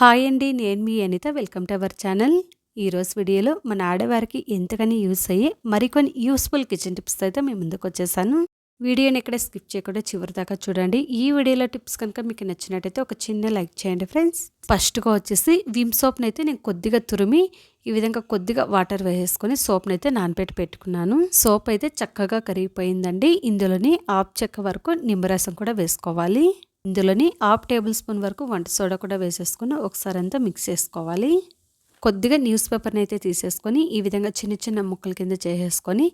Hi అండి నేను మీ Anitha. Welcome to our channel. ఈరోజు వీడియోలో మన ఆడవారికి ఎంతగానో యూస్ అయ్యే మరికొన్ని యూస్ఫుల్ కిచెన్ టిప్స్ అయితే మేము ముందుకు వచ్చేసాను. వీడియోని ఎక్కడ స్కిప్ చేయకుండా చివరి దాకా చూడండి. ఈ వీడియోలో టిప్స్ కనుక మీకు నచ్చినట్టయితే ఒక చిన్న లైక్ చేయండి ఫ్రెండ్స్. ఫస్ట్గా వచ్చేసి విమ్ సోప్ని అయితే నేను కొద్దిగా తురిమి ఈ విధంగా కొద్దిగా వాటర్ వేసేసుకొని సోప్ని అయితే నానబెట్టి పెట్టుకున్నాను. సోప్ అయితే చక్కగా కరిగిపోయిందండి. ఇందులోని ఆఫ్ చెక్క వరకు నిమ్మరసం కూడా వేసుకోవాలి. ఇందులోని హాఫ్ టేబుల్ స్పూన్ వరకు వంట సోడా కూడా వేసేసుకొని ఒకసారి అంతా మిక్స్ చేసుకోవాలి. కొద్దిగా న్యూస్ పేపర్ని అయితే తీసేసుకొని ఈ విధంగా చిన్న చిన్న ముక్కల కింద చేసేసుకొని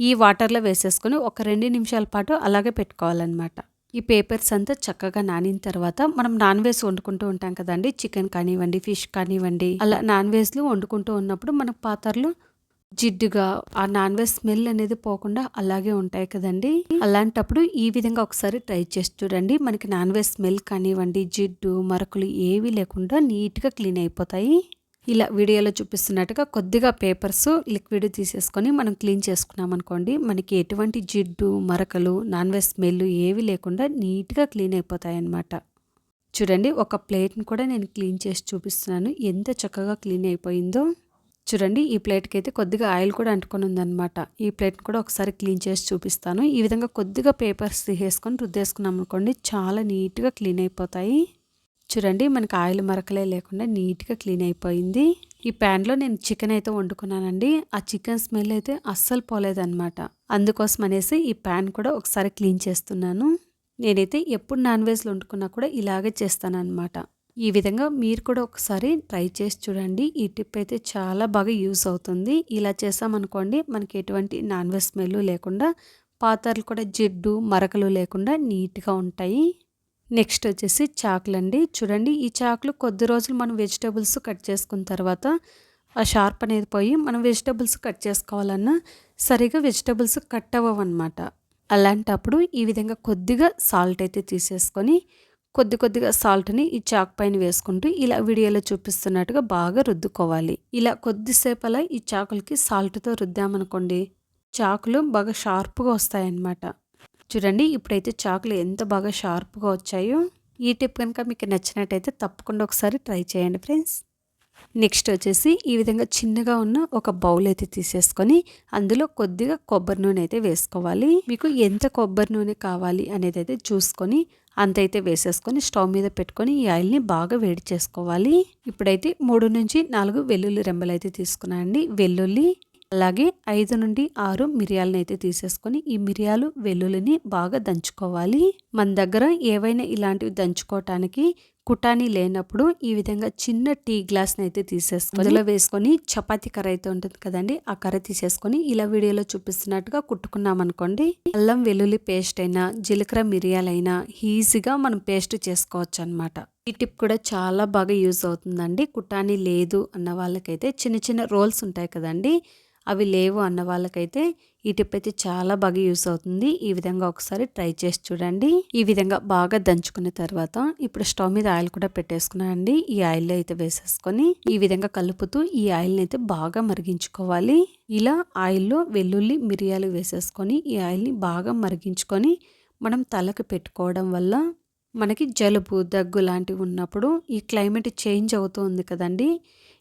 ఈ వాటర్లో వేసేసుకొని ఒక రెండు నిమిషాల పాటు అలాగే పెట్టుకోవాలన్నమాట. ఈ పేపర్స్ అంతా చక్కగా నానిన తర్వాత మనం నాన్ వెజ్ వండుకుంటూ ఉంటాం కదండి. చికెన్ కానివ్వండి ఫిష్ కానివ్వండి అలా నాన్ వెజ్లు వండుకుంటూ ఉన్నప్పుడు మనకు పాత్రలు జిడ్డుగా ఆ నాన్ వెజ్ స్మెల్ అనేది పోకుండా అలాగే ఉంటాయి కదండి. అలాంటప్పుడు ఈ విధంగా ఒకసారి ట్రై చేసి చూడండి. మనకి నాన్ వెజ్ స్మెల్ కానివ్వండి జిడ్డు మరకలు ఏవి లేకుండా నీట్గా క్లీన్ అయిపోతాయి. ఇలా వీడియోలో చూపిస్తున్నట్టుగా కొద్దిగా పేపర్స్ లిక్విడ్ తీసేసుకొని మనం క్లీన్ చేసుకున్నాం అనుకోండి మనకి ఎటువంటి జిడ్డు మరకలు నాన్ వెజ్ స్మెల్ ఏవి లేకుండా నీట్గా క్లీన్ అయిపోతాయి అన్నమాట. చూడండి ఒక ప్లేట్ని కూడా నేను క్లీన్ చేసి చూపిస్తున్నాను. ఎంత చక్కగా క్లీన్ అయిపోయిందో. చూడండి ఈ ప్లేట్కి అయితే కొద్దిగా ఆయిల్ కూడా అంటుకొని ఉందన్నమాట. ఈ ప్లేట్ని కూడా ఒకసారి క్లీన్ చేసి చూపిస్తాను. ఈ విధంగా కొద్దిగా పేపర్స్ తీసేసుకొని రుద్దేసుకున్నాం అనుకోండి చాలా నీట్గా క్లీన్ అయిపోతాయి. చూడండి మనకి ఆయిల్ మరకలే లేకుండా నీట్గా క్లీన్ అయిపోయింది. ఈ ప్యాన్లో నేను చికెన్ అయితే వండుకున్నానండి. ఆ చికెన్ స్మెల్ అయితే అస్సలు పోలేదన్నమాట. అందుకోసం అనేసి ఈ ప్యాన్ కూడా ఒకసారి క్లీన్ చేస్తున్నాను. నేనైతే ఎప్పుడు నాన్ వెజ్లు వండుకున్నా కూడా ఇలాగే చేస్తాను అనమాట ఈ విధంగా మీరు కూడా ఒకసారి ట్రై చేసి చూడండి. ఈ టిప్ అయితే చాలా బాగా యూస్ అవుతుంది. ఇలా చేసామనుకోండి మనకి ఎటువంటి నాన్ వెజ్ స్మెల్ లేకుండా పాత్రలు కూడా జిడ్డు మరకలు లేకుండా నీట్గా ఉంటాయి. నెక్స్ట్ వచ్చేసి చాకులు అండి చూడండి ఈ చాకులు కొద్ది రోజులు మనం వెజిటేబుల్స్ కట్ చేసుకున్న తర్వాత ఆ షార్ప్ అనేది పోయి మనం వెజిటేబుల్స్ కట్ చేసుకోవాలన్నా సరిగా వెజిటేబుల్స్ కట్ అవ్వవన్నమాట. అలాంటప్పుడు ఈ విధంగా కొద్దిగా సాల్ట్ అయితే తీసేసుకొని కొద్ది కొద్దిగా సాల్ట్ని ఈ చాక్ పైన వేసుకుంటూ ఇలా వీడియోలో చూపిస్తున్నట్టుగా బాగా రుద్దుకోవాలి. ఇలా కొద్దిసేపు అలా ఈ చాకులకి సాల్ట్తో రుద్దామనుకోండి చాకులు బాగా షార్ప్గా వస్తాయన్నమాట. చూడండి ఇప్పుడైతే చాకులు ఎంత బాగా షార్ప్గా వచ్చాయో. ఈ టిప్ కనుక మీకు నచ్చినట్టయితే తప్పకుండా ఒకసారి ట్రై చేయండి ఫ్రెండ్స్. నెక్స్ట్ వచ్చేసి ఈ విధంగా చిన్నగా ఉన్న ఒక బౌల్ అయితే తీసేసుకొని అందులో కొద్దిగా కొబ్బరి నూనె అయితే వేసుకోవాలి. మీకు ఎంత కొబ్బరి నూనె కావాలి అనేది అయితే చూసుకొని అంత అయితే వేసేసుకొని స్టవ్ మీద పెట్టుకొని ఈ ఆయిల్ని బాగా వేడి చేసుకోవాలి. ఇప్పుడైతే మూడు నుంచి నాలుగు వెల్లుల్లి రెంబలు అయితే తీసుకున్నాయండి వెల్లుల్లి అలాగే ఐదు నుండి ఆరు మిరియాలను అయితే తీసేసుకొని ఈ మిరియాలు వెల్లుల్లిని బాగా దంచుకోవాలి. మన దగ్గర ఏవైనా ఇలాంటివి దంచుకోవటానికి కుటానీ లేనప్పుడు ఈ విధంగా చిన్న టీ గ్లాస్ని అయితే తీసేసుకొని అందులో వేసుకొని చపాతీ కర్ర అయితే ఉంటుంది కదండి ఆ కర్ర తీసేసుకొని ఇలా వీడియోలో చూపిస్తున్నట్టుగా కుట్టుకున్నాం అనుకోండి అల్లం వెల్లుల్లి పేస్ట్ అయినా జీలకర్ర మిరియాలైనా ఈజీగా మనం పేస్ట్ చేసుకోవచ్చు అనమాట ఈ టిప్ కూడా చాలా బాగా యూజ్ అవుతుందండి. కుటానీ లేదు అన్న వాళ్ళకైతే చిన్న చిన్న రోల్స్ ఉంటాయి కదండి అవి లేవు అన్న వాళ్ళకైతే ఈ టిప్ అయితే చాలా బాగా యూస్ అవుతుంది. ఈ విధంగా ఒకసారి ట్రై చేసి చూడండి. ఈ విధంగా బాగా దంచుకున్న తర్వాత ఇప్పుడు స్టవ్ మీద ఆయిల్ కూడా పెట్టేసుకున్నానండి ఈ ఆయిల్లో అయితే వేసేసుకొని ఈ విధంగా కలుపుతూ ఈ ఆయిల్ని అయితే బాగా మరిగించుకోవాలి. ఇలా ఆయిల్లో వెల్లుల్లి మిరియాలు వేసేసుకొని ఈ ఆయిల్ని బాగా మరిగించుకొని మనం తలకు పెట్టుకోవడం వల్ల మనకి జలుబు దగ్గు లాంటివి ఉన్నప్పుడు ఈ క్లైమేట్ చేంజ్ అవుతుంది కదండి.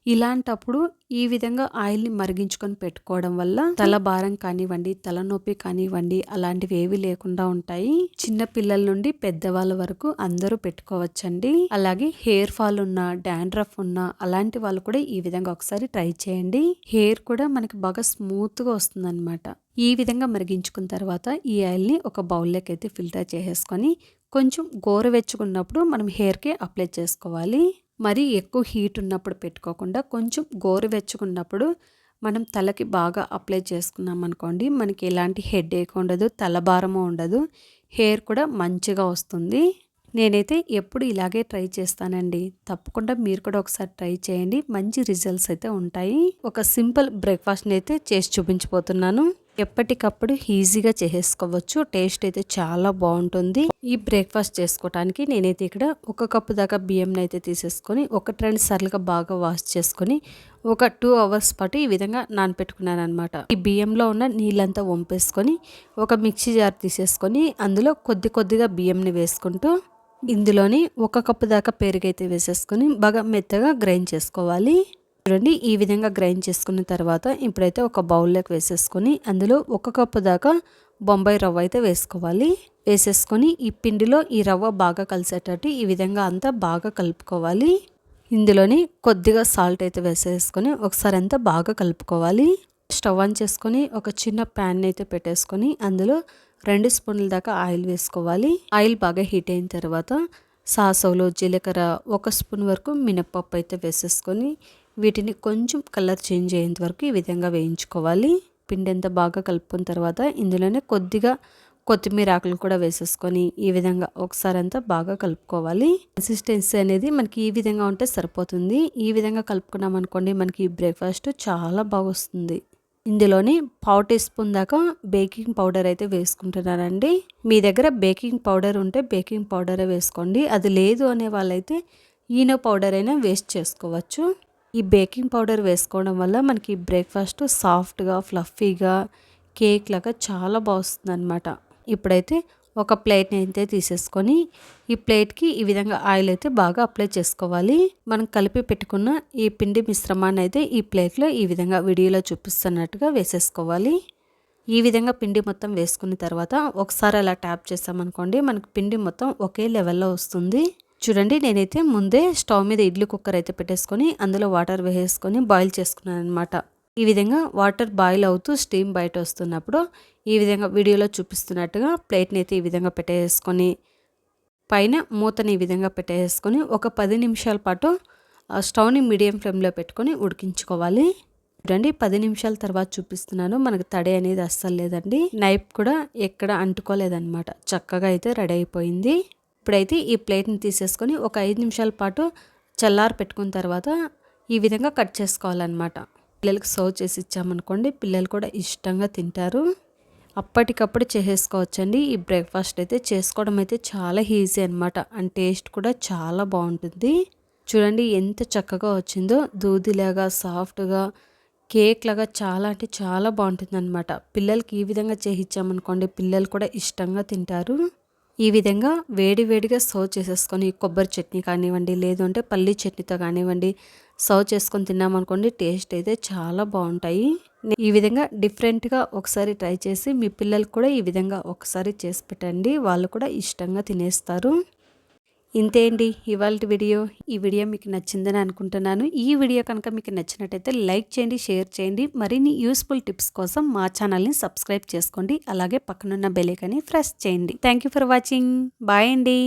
ఇలాంటప్పుడు ఈ విధంగా ఆయిల్ని మరిగించుకొని పెట్టుకోవడం వల్ల తల భారం కానివ్వండి తలనొప్పి కానివ్వండి అలాంటివి ఏవి లేకుండా ఉంటాయి. చిన్న పిల్లల నుండి పెద్దవాళ్ళ వరకు అందరూ పెట్టుకోవచ్చండి. అలాగే హెయిర్ ఫాల్ ఉన్న డాండ్రఫ్ ఉన్న అలాంటి వాళ్ళు కూడా ఈ విధంగా ఒకసారి ట్రై చేయండి. హెయిర్ కూడా మనకి బాగా స్మూత్గా వస్తుంది అనమాట ఈ విధంగా మరిగించుకున్న తర్వాత ఈ ఆయిల్ని ఒక బౌల్లోకి అయితే ఫిల్టర్ చేసేసుకొని కొంచెం గోరవెచ్చుకున్నప్పుడు మనం హెయిర్కి అప్లై చేసుకోవాలి. మరీ ఎక్కువ హీట్ ఉన్నప్పుడు పెట్టుకోకుండా కొంచెం గోరువెచ్చుకున్నప్పుడు మనం తలకి బాగా అప్లై చేసుకున్నాం అనుకోండి మనకి ఎలాంటి హెడ్ ఏక్ ఉండదు తలభారము ఉండదు హెయిర్ కూడా మంచిగా వస్తుంది. నేనైతే ఎప్పుడు ఇలాగే ట్రై చేస్తానండి. తప్పకుండా మీరు కూడా ఒకసారి ట్రై చేయండి. మంచి రిజల్ట్స్ అయితే ఉంటాయి. ఒక సింపుల్ బ్రేక్ఫాస్ట్ని అయితే చేసి చూపించిపోతున్నాను ఎప్పటికప్పుడు ఈజీగా చేసేసుకోవచ్చు. టేస్ట్ అయితే చాలా బాగుంటుంది. ఈ బ్రేక్ఫాస్ట్ చేసుకోవడానికి నేనైతే ఇక్కడ ఒక కప్పు దాకా బియ్యంని అయితే తీసేసుకొని ఒక రెండు సార్లుగా బాగా వాష్ చేసుకొని ఒక టూ అవర్స్ పాటు ఈ విధంగా నానపెట్టుకున్నాను అనమాట ఈ బియ్యంలో ఉన్న నీళ్ళంతా వంపేసుకొని ఒక మిక్సీ జార్ తీసేసుకొని అందులో కొద్ది కొద్దిగా బియ్యంని వేసుకుంటూ ఇందులోని ఒక కప్పు దాకా పెరుగు అయితే వేసేసుకొని బాగా మెత్తగా గ్రైండ్ చేసుకోవాలి. చూడండి ఈ విధంగా గ్రైండ్ చేసుకున్న తర్వాత ఇప్పుడైతే ఒక బౌల్లోకి వేసేసుకొని అందులో ఒక కప్పు దాకా బొంబాయి రవ్వ అయితే వేసుకోవాలి. వేసేసుకొని ఈ పిండిలో ఈ రవ్వ బాగా కలిసేటట్టు ఈ విధంగా అంతా బాగా కలుపుకోవాలి. ఇందులోని కొద్దిగా సాల్ట్ అయితే వేసేసుకొని ఒకసారి అంతా బాగా కలుపుకోవాలి. స్టవ్ ఆన్ చేసుకొని ఒక చిన్న ప్యాన్ అయితే పెట్టేసుకొని అందులో రెండు స్పూన్ల దాకా ఆయిల్ వేసుకోవాలి. ఆయిల్ బాగా హీట్ అయిన తర్వాత సాసవులో జీలకర్ర ఒక స్పూన్ వరకు మినప్పప్పు అయితే వేసేసుకొని వీటిని కొంచెం కలర్ చేంజ్ అయ్యేంత వరకు ఈ విధంగా వేయించుకోవాలి. పిండి ఎంత బాగా కలుపుకున్న తర్వాత ఇందులోనే కొద్దిగా కొత్తిమీర ఆకులు కూడా వేసేసుకొని ఈ విధంగా ఒకసారి అంతా బాగా కలుపుకోవాలి. కన్సిస్టెన్సీ అనేది మనకి ఈ విధంగా ఉంటే సరిపోతుంది. ఈ విధంగా కలుపుకున్నాం అనుకోండి మనకి బ్రేక్ఫాస్ట్ చాలా బాగా వస్తుంది. ఇందులోని పావు టీ స్పూన్ దాకా బేకింగ్ పౌడర్ అయితే వేసుకుంటున్నానండి. మీ దగ్గర బేకింగ్ పౌడర్ ఉంటే బేకింగ్ పౌడరే వేసుకోండి. అది లేదు అనే వాళ్ళైతే ఈనో పౌడర్ అయినా వేస్ట్ చేసుకోవచ్చు. ఈ బేకింగ్ పౌడర్ వేసుకోవడం వల్ల మనకి బ్రేక్ఫాస్ట్ సాఫ్ట్గా ఫ్లఫీగా కేక్ లాగా చాలా బాగుస్తుంది అనమాట ఇప్పుడైతే ఒక ప్లేట్ని అయితే తీసేసుకొని ఈ ప్లేట్కి ఈ విధంగా ఆయిల్ అయితే బాగా అప్లై చేసుకోవాలి. మనం కలిపి పెట్టుకున్న ఈ పిండి మిశ్రమాన్ని అయితే ఈ ప్లేట్లో ఈ విధంగా వీడియోలో చూపిస్తున్నట్టుగా వేసేసుకోవాలి. ఈ విధంగా పిండి మొత్తం వేసుకున్న తర్వాత ఒకసారి అలా ట్యాప్ చేసామనుకోండి మనకు పిండి మొత్తం ఒకే లెవెల్లో వస్తుంది. చూడండి నేనైతే ముందే స్టవ్ మీద ఇడ్లీ కుక్కర్ అయితే పెట్టేసుకొని అందులో వాటర్ వేసేసుకొని బాయిల్ చేసుకున్నాను అనమాట ఈ విధంగా వాటర్ బాయిల్ అవుతూ స్టీమ్ బయట వస్తున్నప్పుడు ఈ విధంగా వీడియోలో చూపిస్తున్నట్టుగా ప్లేట్ని అయితే ఈ విధంగా పెట్టేసుకొని పైన మూతని ఈ విధంగా పెట్టేసుకొని ఒక పది నిమిషాల పాటు స్టవ్ని మీడియం ఫ్లేమ్లో పెట్టుకొని ఉడికించుకోవాలి. చూడండి పది నిమిషాల తర్వాత చూపిస్తున్నాను. మనకు తడి అనేది అస్సలు లేదండి. నైఫ్ కూడా ఎక్కడ అంటుకోలేదన్నమాట. చక్కగా అయితే రెడీ అయిపోయింది. ఇప్పుడైతే ఈ ప్లేట్ని తీసేసుకొని ఒక ఐదు నిమిషాల పాటు చల్లారి పెట్టుకున్న తర్వాత ఈ విధంగా కట్ చేసుకోవాలన్నమాట. పిల్లలకి సర్వ్ చేసి ఇచ్చామనుకోండి పిల్లలు కూడా ఇష్టంగా తింటారు. అప్పటికప్పుడు చేసేసుకోవచ్చండి. ఈ బ్రేక్ఫాస్ట్ అయితే చేసుకోవడం అయితే చాలా ఈజీ అనమాట అండ్ టేస్ట్ కూడా చాలా బాగుంటుంది. చూడండి ఎంత చక్కగా వచ్చిందో. దూదిలాగా సాఫ్ట్గా కేక్ లాగా చాలా అంటే చాలా బాగుంటుంది అనమాట పిల్లలకి ఈ విధంగా చేయించామనుకోండి పిల్లలు కూడా ఇష్టంగా తింటారు. ఈ విధంగా వేడివేడిగా సర్వ్ చేసేసుకొని కొబ్బరి చట్నీ కానివ్వండి లేదంటే పల్లీ చట్నీతో కానివ్వండి సర్వ్ చేసుకొని తిన్నామనుకోండి టేస్ట్ అయితే చాలా బాగుంటాయి. ఈ విధంగా డిఫరెంట్గా ఒకసారి ట్రై చేసి మీ పిల్లలకు కూడా ఈ విధంగా ఒకసారి చేసి పెట్టండి. వాళ్ళు కూడా ఇష్టంగా తినేస్తారు. ఇంతే అండి ఇవాళ వీడియో ఈ వీడియో మీకు నచ్చిందని అనుకుంటున్నాను. ఈ వీడియో కనుక మీకు నచ్చినట్టయితే లైక్ చేయండి షేర్ చేయండి. మరిన్ని యూస్ఫుల్ టిప్స్ కోసం మా ఛానల్ని సబ్స్క్రైబ్ చేసుకోండి. అలాగే పక్కనున్న బెలేకని ప్రెస్ చేయండి. Thank for watching. బాయ్ అండి.